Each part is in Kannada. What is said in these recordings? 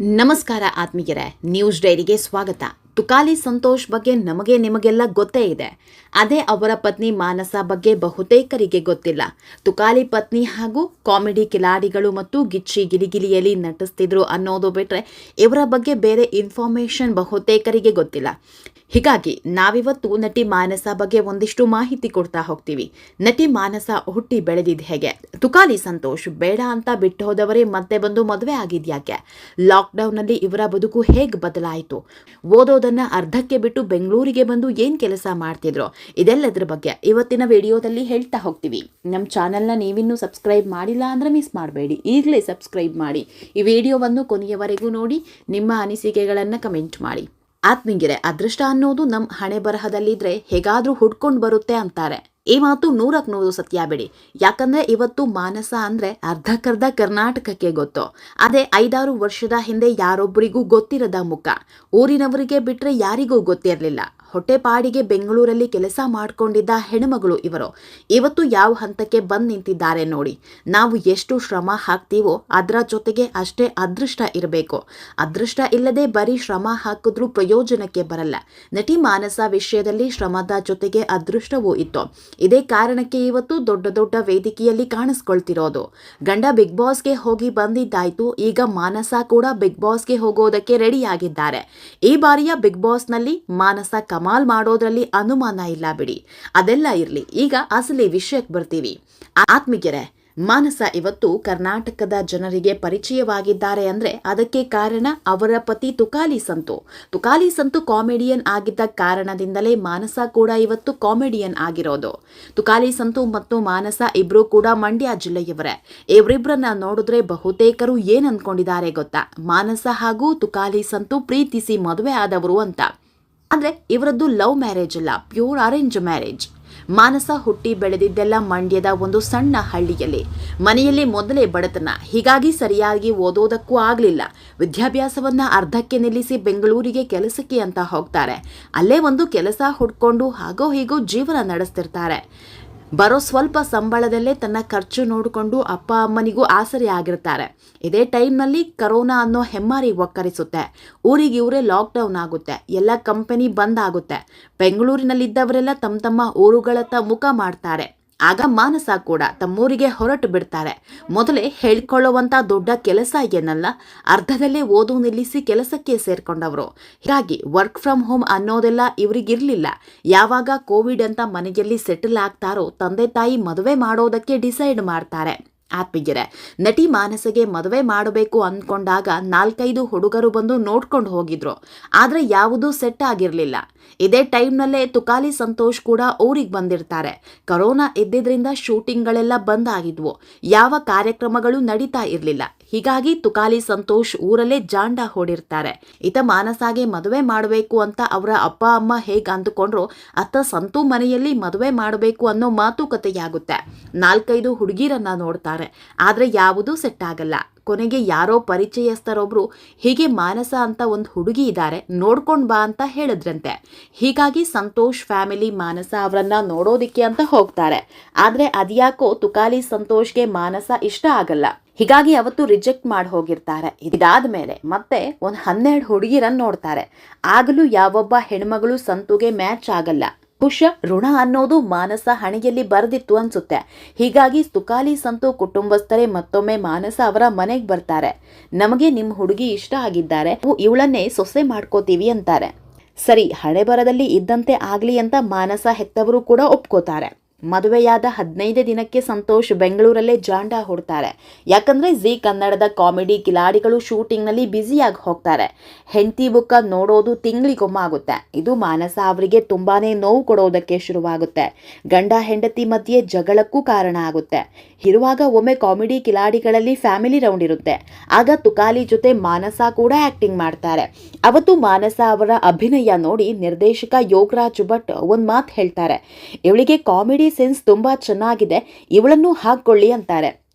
ನಮಸ್ಕಾರ ಆತ್ಮೀಯರೇ, ನ್ಯೂಸ್ ಡೈರಿಗೆ ಸ್ವಾಗತ. ತುಕಾಲಿ ಸಂತೋಷ್ ಬಗ್ಗೆ ನಮಗೆ ನಿಮಗೆಲ್ಲ ಗೊತ್ತೇ ಇದೆ. ಅದೇ ಅವರ ಪತ್ನಿ ಮಾನಸ ಬಗ್ಗೆ ಬಹುತೇಕರಿಗೆ ಗೊತ್ತಿಲ್ಲ. ತುಕಾಲಿ ಪತ್ನಿ ಹಾಗೂ ಕಾಮಿಡಿ ಕಿಲಾಡಿಗಳು ಮತ್ತು ಗಿಚ್ಚಿ ಗಿಲಿಗಿಲಿಯಲ್ಲಿ ನಟಿಸ್ತಿದ್ರು ಅನ್ನೋದು ಬಿಟ್ಟರೆ ಇವರ ಬಗ್ಗೆ ಬೇರೆ ಇನ್ಫಾರ್ಮೇಷನ್ ಬಹುತೇಕರಿಗೆ ಗೊತ್ತಿಲ್ಲ. ಹೀಗಾಗಿ ನಾವಿವತ್ತು ನಟಿ ಮಾನಸ ಬಗ್ಗೆ ಒಂದಿಷ್ಟು ಮಾಹಿತಿ ಕೊಡ್ತಾ ಹೋಗ್ತೀವಿ. ನಟಿ ಮಾನಸ ಹುಟ್ಟಿ ಬೆಳೆದಿದ್ದು ಹೇಗೆ? ತುಕಾಲಿ ಸಂತೋಷ್ ಬೇಡ ಅಂತ ಬಿಟ್ಟು ಹೋದವರೇ ಮತ್ತೆ ಬಂದು ಮದುವೆ ಆಗಿದ್ಯಾಕೆ? ಲಾಕ್ಡೌನ್ನಲ್ಲಿ ಇವರ ಬದುಕು ಹೇಗೆ ಬದಲಾಯಿತು? ಓದೋದನ್ನ ಅರ್ಧಕ್ಕೆ ಬಿಟ್ಟು ಬೆಂಗಳೂರಿಗೆ ಬಂದು ಏನು ಕೆಲಸ ಮಾಡ್ತಿದ್ರು? ಇದೆಲ್ಲದರ ಬಗ್ಗೆ ಇವತ್ತಿನ ವಿಡಿಯೋದಲ್ಲಿ ಹೇಳ್ತಾ ಹೋಗ್ತೀವಿ. ನಮ್ಮ ಚಾನೆಲ್ನ ನೀವಿನ್ನೂ ಸಬ್ಸ್ಕ್ರೈಬ್ ಮಾಡಿಲ್ಲ ಅಂದ್ರೆ ಮಿಸ್ ಮಾಡಬೇಡಿ. ಈಗಲೇ ಸಬ್ಸ್ಕ್ರೈಬ್ ಮಾಡಿ. ಈ ವಿಡಿಯೋವನ್ನು ಕೊನೆಯವರೆಗೂ ನೋಡಿ, ನಿಮ್ಮ ಅನಿಸಿಕೆಗಳನ್ನು ಕಮೆಂಟ್ ಮಾಡಿ. ಆತ್ಮೀಯರೇ ಅದೃಷ್ಟ ಅನ್ನೋದು ನಮ್ಮ ಹಣೆ ಬರಹದಲ್ಲಿದ್ರೆ ಹೇಗಾದ್ರೂ ಹುಡ್ಕೊಂಡು ಬರುತ್ತೆ ಅಂತಾರೆ. ಈ ಮಾತು ನೂರಕ್ಕೆ ನೂರು ಸತ್ಯ ಬಿಡಿ. ಯಾಕಂದ್ರೆ ಇವತ್ತು ಮಾನಸ ಅಂದ್ರೆ ಅರ್ಧಕ್ಕರ್ಧ ಕರ್ನಾಟಕಕ್ಕೆ ಗೊತ್ತು. ಅದೇ ಐದಾರು ವರ್ಷದ ಹಿಂದೆ ಯಾರೊಬ್ಬರಿಗೂ ಗೊತ್ತಿರದ ಮುಖ. ಊರಿನವರಿಗೆ ಬಿಟ್ರೆ ಯಾರಿಗೂ ಗೊತ್ತಿರಲಿಲ್ಲ. ಹೊಟ್ಟೆಪಾಡಿಗೆ ಬೆಂಗಳೂರಲ್ಲಿ ಕೆಲಸ ಮಾಡಿಕೊಂಡಿದ್ದ ಹೆಣ್ಮಗಳು ಇವರು. ಇವತ್ತು ಯಾವ ಹಂತಕ್ಕೆ ಬಂದು ನಿಂತಿದ್ದಾರೆ ನೋಡಿ. ನಾವು ಎಷ್ಟು ಶ್ರಮ ಹಾಕ್ತೀವೋ ಅದರ ಜೊತೆಗೆ ಅಷ್ಟೇ ಅದೃಷ್ಟ ಇರಬೇಕು. ಅದೃಷ್ಟ ಇಲ್ಲದೆ ಬರೀ ಶ್ರಮ ಹಾಕಿದ್ರೂ ಪ್ರಯೋಜನಕ್ಕೆ ಬರಲ್ಲ. ನಟಿ ಮಾನಸ ವಿಷಯದಲ್ಲಿ ಶ್ರಮದ ಜೊತೆಗೆ ಅದೃಷ್ಟವೂ ಇತ್ತು. ಇದೇ ಕಾರಣಕ್ಕೆ ಇವತ್ತು ದೊಡ್ಡ ದೊಡ್ಡ ವೇದಿಕೆಯಲ್ಲಿ ಕಾಣಿಸ್ಕೊಳ್ತಿರೋದು. ಗಂಡ ಬಿಗ್ ಬಾಸ್ಗೆ ಹೋಗಿ ಬಂದಿದ್ದಾಯ್ತು, ಈಗ ಮಾನಸ ಕೂಡ ಬಿಗ್ ಬಾಸ್ಗೆ ಹೋಗೋದಕ್ಕೆ ರೆಡಿಯಾಗಿದ್ದಾರೆ. ಈ ಬಾರಿಯ ಬಿಗ್ ಬಾಸ್ನಲ್ಲಿ ಮಾನಸ ಕಮಾಲ್ ಮಾಡೋದ್ರಲ್ಲಿ ಅನುಮಾನ ಇಲ್ಲ ಬಿಡಿ. ಅದೆಲ್ಲ ಇರಲಿ, ಈಗ ಅಸಲಿ ವಿಷಯಕ್ಕೆ ಬರ್ತೀವಿ. ಆತ್ಮಿಗೆರೆ ಮಾನಸ ಇವತ್ತು ಕರ್ನಾಟಕದ ಜನರಿಗೆ ಪರಿಚಯವಾಗಿದ್ದಾರೆ ಅಂದ್ರೆ ಅದಕ್ಕೆ ಕಾರಣ ಅವರ ಪತಿ ತುಕಾಲಿ ಸಂತು. ತುಕಾಲಿ ಸಂತು ಕಾಮಿಡಿಯನ್ ಆಗಿದ್ದ ಕಾರಣದಿಂದಲೇ ಮಾನಸ ಕೂಡ ಇವತ್ತು ಕಾಮಿಡಿಯನ್ ಆಗಿರೋದು. ತುಕಾಲಿ ಸಂತು ಮತ್ತು ಮಾನಸ ಇಬ್ರು ಕೂಡ ಮಂಡ್ಯ ಜಿಲ್ಲೆಯವರೇ. ಇವರಿಬ್ಬರನ್ನ ನೋಡಿದ್ರೆ ಬಹುತೇಕರು ಏನ್ ಅನ್ಕೊಂಡಿದ್ದಾರೆ ಗೊತ್ತಾ? ಮಾನಸ ಹಾಗೂ ತುಕಾಲಿ ಸಂತು ಪ್ರೀತಿಸಿ ಮದುವೆ ಆದವರು ಅಂತ. ಅಂದ್ರೆ ಇವರದ್ದು ಲವ್ ಮ್ಯಾರೇಜ್ ಅಲ್ಲ, ಪ್ಯೂರ್ ಅರೇಂಜ್ ಮ್ಯಾರೇಜ್. ಮಾನಸ ಹುಟ್ಟಿ ಬೆಳೆದಿದ್ದೆಲ್ಲ ಮಂಡ್ಯದ ಒಂದು ಸಣ್ಣ ಹಳ್ಳಿಯಲ್ಲಿ. ಮನೆಯಲ್ಲಿ ಮೊದಲೇ ಬಡತನ. ಹೀಗಾಗಿ ಸರಿಯಾಗಿ ಓದೋದಕ್ಕೂ ಆಗಲಿಲ್ಲ. ವಿದ್ಯಾಭ್ಯಾಸವನ್ನ ಅರ್ಧಕ್ಕೆ ನಿಲ್ಲಿಸಿ ಬೆಂಗಳೂರಿಗೆ ಕೆಲಸಕ್ಕೆ ಅಂತ ಹೋಗ್ತಾರೆ. ಅಲ್ಲೇ ಒಂದು ಕೆಲಸ ಹುಡ್ಕೊಂಡು ಹಾಗೋ ಹೀಗೋ ಜೀವನ ನಡೆಸ್ತಿರ್ತಾರೆ. ಬರೋ ಸ್ವಲ್ಪ ಸಂಬಳದಲ್ಲೇ ತನ್ನ ಖರ್ಚು ನೋಡಿಕೊಂಡು ಅಪ್ಪ ಅಮ್ಮನಿಗೂ ಆಸರೆ ಆಗಿರ್ತಾರೆ. ಇದೇ ಟೈಮ್ನಲ್ಲಿ ಕರೋನಾ ಅನ್ನೋ ಹೆಮ್ಮಾರಿ ಒಕ್ಕರಿಸುತ್ತೆ. ಊರಿಗೆ ಇವರೇ ಲಾಕ್ಡೌನ್ ಆಗುತ್ತೆ. ಎಲ್ಲ ಕಂಪನಿ ಬಂದ್ ಆಗುತ್ತೆ. ಬೆಂಗಳೂರಿನಲ್ಲಿದ್ದವರೆಲ್ಲ ತಮ್ಮ ತಮ್ಮ ಊರುಗಳತ್ತ ಮುಖ ಮಾಡ್ತಾರೆ. ಆಗ ಮಾನಸ ಕೂಡ ತಮ್ಮೂರಿಗೆ ಹೊರಟು ಬಿಡ್ತಾರೆ. ಮೊದಲೇ ಹೇಳ್ಕೊಳ್ಳುವಂತ ದೊಡ್ಡ ಕೆಲಸ ಏನಲ್ಲ, ಅರ್ಧದಲ್ಲೇ ಓದು ನಿಲ್ಲಿಸಿ ಕೆಲಸಕ್ಕೆ ಸೇರ್ಕೊಂಡವರು. ಹೀಗಾಗಿ ವರ್ಕ್ ಫ್ರಮ್ ಹೋಮ್ ಅನ್ನೋದೆಲ್ಲ ಇವರಿಗಿರ್ಲಿಲ್ಲ. ಯಾವಾಗ ಕೋವಿಡ್ ಅಂತ ಮನೆಯಲ್ಲಿ ಸೆಟಲ್ ಆಗ್ತಾರೋ ತಂದೆ ತಾಯಿ ಮದುವೆ ಮಾಡೋದಕ್ಕೆ ಡಿಸೈಡ್ ಮಾಡ್ತಾರೆ. ಆತ್ಮೀಯರೇ ನಟಿ ಮಾನಸಗೆ ಮದುವೆ ಮಾಡಬೇಕು ಅಂದ್ಕೊಂಡಾಗ ನಾಲ್ಕೈದು ಹುಡುಗರು ಬಂದು ನೋಡ್ಕೊಂಡು ಹೋಗಿದ್ರು. ಆದ್ರೆ ಯಾವುದೂ ಸೆಟ್ ಆಗಿರಲಿಲ್ಲ. ಇದೇ ಟೈಮ್ನಲ್ಲೇ ತುಕಾಲಿ ಸಂತೋಷ್ ಕೂಡ ಊರಿಗೆ ಬಂದಿರ್ತಾರೆ. ಕರೋನಾ ಇದ್ದಿದ್ರಿಂದ ಶೂಟಿಂಗ್ಗಳೆಲ್ಲ ಬಂದ್ ಆಗಿದ್ವು. ಯಾವ ಕಾರ್ಯಕ್ರಮಗಳು ನಡೀತಾ ಇರಲಿಲ್ಲ. ಹೀಗಾಗಿ ತುಕಾಲಿ ಸಂತೋಷ್ ಊರಲ್ಲೇ ಜಾಂಡ ಹೊಡಿರ್ತಾರೆ. ಇತ ಮಾನಸಾಗೆ ಮದುವೆ ಮಾಡಬೇಕು ಅಂತ ಅವರ ಅಪ್ಪ, ಅಮ್ಮ ಹೇಗೆ ಅಂದುಕೊಂಡ್ರು ಅತ್ತ ಸಂತು ಮನೆಯಲ್ಲಿ ಮದುವೆ ಮಾಡಬೇಕು ಅನ್ನೋ ಮಾತುಕತೆಯಾಗುತ್ತೆ. ನಾಲ್ಕೈದು ಹುಡುಗಿರನ್ನ ನೋಡ್ತಾರೆ ಆದ್ರೆ ಯಾವುದೂ ಸೆಟ್ ಆಗಲ್ಲ. ಕೊನೆಗೆ ಯಾರೋ ಪರಿಚಯಸ್ಥರೊಬ್ರು ಹೀಗೆ ಮಾನಸ ಅಂತ ಒಂದು ಹುಡುಗಿ ಇದ್ದಾರೆ, ನೋಡ್ಕೊಂಡು ಬಾ ಅಂತ ಹೇಳಿದ್ರಂತೆ. ಹೀಗಾಗಿ ಸಂತೋಷ್ ಫ್ಯಾಮಿಲಿ ಮಾನಸ ಅವರನ್ನ ನೋಡೋದಿಕ್ಕೆ ಅಂತ ಹೋಗ್ತಾರೆ. ಆದರೆ ಅದ್ಯಾಕೋ ತುಕಾಲಿ ಸಂತೋಷ್ಗೆ ಮಾನಸ ಇಷ್ಟ ಆಗಲ್ಲ. ಹೀಗಾಗಿ ಅವತ್ತು ರಿಜೆಕ್ಟ್ ಮಾಡಿ ಹೋಗಿರ್ತಾರೆ. ಇದಾದ ಮೇಲೆ ಮತ್ತೆ ಒಂದು ಹನ್ನೆರಡು ಹುಡುಗಿರನ್ನು ನೋಡ್ತಾರೆ. ಆಗಲೂ ಯಾವೊಬ್ಬ ಹೆಣ್ಮಗಳು ಸಂತುಗೆ ಮ್ಯಾಚ್ ಆಗಲ್ಲ. ಬಹುಶಃ ಋಣ ಅನ್ನೋದು ಮಾನಸ ಹಣೆಯಲ್ಲಿ ಬರೆದಿತ್ತು ಅನ್ಸುತ್ತೆ. ಹೀಗಾಗಿ ಸುಖಾಲಿ ಸಂತು ಕುಟುಂಬಸ್ಥರೇ ಮತ್ತೊಮ್ಮೆ ಮಾನಸ ಅವರ ಮನೆಗೆ ಬರ್ತಾರೆ. ನಮಗೆ ನಿಮ್ಮ ಹುಡುಗಿ ಇಷ್ಟ ಆಗಿದ್ದಾರೆ ಇವಳನ್ನೇ ಸೊಸೆ ಮಾಡ್ಕೋತೀವಿ ಅಂತಾರೆ. ಸರಿ ಹಣೆ ಬರದಲ್ಲಿ ಇದ್ದಂತೆ ಆಗ್ಲಿ ಅಂತ ಮಾನಸ ಹೆತ್ತವರು ಕೂಡ ಒಪ್ಕೋತಾರೆ. ಮದುವೆಯಾದ ಹದಿನೈದೇ ದಿನಕ್ಕೆ ಸಂತೋಷ್ ಬೆಂಗಳೂರಲ್ಲೇ ಜಾಂಡ ಹೊಡ್ತಾರೆ. ಯಾಕಂದ್ರೆ ಜಿ ಕನ್ನಡದ ಕಾಮಿಡಿ ಕಿಲಾಡಿಗಳು ಶೂಟಿಂಗ್ನಲ್ಲಿ ಬ್ಯುಸಿಯಾಗಿ ಹೋಗ್ತಾರೆ. ಹೆಂಡತಿ ಬುಕ್ಕ ನೋಡೋದು ತಿಂಗಳಿಗೊಮ್ಮ ಆಗುತ್ತೆ ಇದು ಮಾನಸ ಅವರಿಗೆ ತುಂಬಾನೇ ನೋವು ಕೊಡೋದಕ್ಕೆ ಶುರುವಾಗುತ್ತೆ. ಗಂಡ ಹೆಂಡತಿ ಮಧ್ಯೆ ಜಗಳಕ್ಕೂ ಕಾರಣ ಆಗುತ್ತೆ. ಇರುವಾಗ ಒಮ್ಮೆ ಕಾಮಿಡಿ ಕಿಲಾಡಿಗಳಲ್ಲಿ ಫ್ಯಾಮಿಲಿ ರೌಂಡ್ ಇರುತ್ತೆ. ಆಗ ತುಕಾಲಿ ಜೊತೆ ಮಾನಸ ಕೂಡ ಆಕ್ಟಿಂಗ್ ಮಾಡ್ತಾರೆ. ಅವತ್ತು ಮಾನಸ ಅವರ ಅಭಿನಯ ನೋಡಿ ನಿರ್ದೇಶಕ ಯೋಗರಾಜ್ ಭಟ್ ಒಂದು ಮಾತು ಹೇಳ್ತಾರೆ. ಇವಳಿಗೆ ಕಾಮಿಡಿ ಸೆನ್ಸ್ ತುಂಬಾ ಚೆನ್ನಾಗಿದೆ ಇವಳನ್ನು ಹಾಕೊಳ್ಳಿ ಅಂತಾರೆ.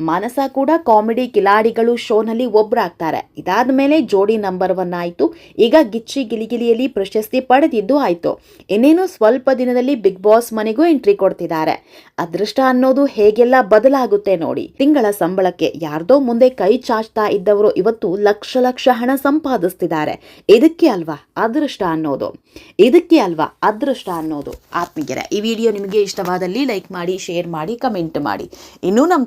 ಮಾನಸ ಕೂಡ ಕಾಮಿಡಿ ಕಿಲಾಡಿಗಳು ಶೋನಲ್ಲಿ ಒಬ್ಬರಾಗ್ತಾರೆ ಇದಾದ ಮೇಲೆ ಜೋಡಿ ನಂಬರ್ ಒನ್ ಆಯಿತು ಈಗ ಗಿಚ್ಚಿ ಗಿಲಿಗಿಲಿಯಲ್ಲಿ ಪ್ರಶಸ್ತಿ ಪಡೆದಿದ್ದು ಆಯಿತು. ಇನ್ನೇನು ಸ್ವಲ್ಪ ದಿನದಲ್ಲಿ ಬಿಗ್ ಬಾಸ್ ಮನೆಗೂ ಎಂಟ್ರಿ ಕೊಡ್ತಿದ್ದಾರೆ. ಅದೃಷ್ಟ ಅನ್ನೋದು ಹೇಗೆಲ್ಲ ಬದಲಾಗುತ್ತೆ ನೋಡಿ. ತಿಂಗಳ ಸಂಬಳಕ್ಕೆ ಯಾರ್ದೋ ಮುಂದೆ ಕೈ ಚಾಚ್ತಾ ಇದ್ದವರು ಇವತ್ತು ಲಕ್ಷ ಲಕ್ಷ ಹಣ ಸಂಪಾದಿಸ್ತಿದ್ದಾರೆ. ಇದಕ್ಕೆ ಅಲ್ವಾ ಅದೃಷ್ಟ ಅನ್ನೋದು? ಇದಕ್ಕೆ ಅಲ್ವಾ ಅದೃಷ್ಟ ಅನ್ನೋದು? ಆತ್ಮೀಯರೇ, ಈ ವಿಡಿಯೋ ನಿಮಗೆ ಇಷ್ಟವಾದಲ್ಲಿ ಲೈಕ್ ಮಾಡಿ, ಶೇರ್ ಮಾಡಿ, ಕಮೆಂಟ್ ಮಾಡಿ. ಇನ್ನೂ ನಮ್ಮ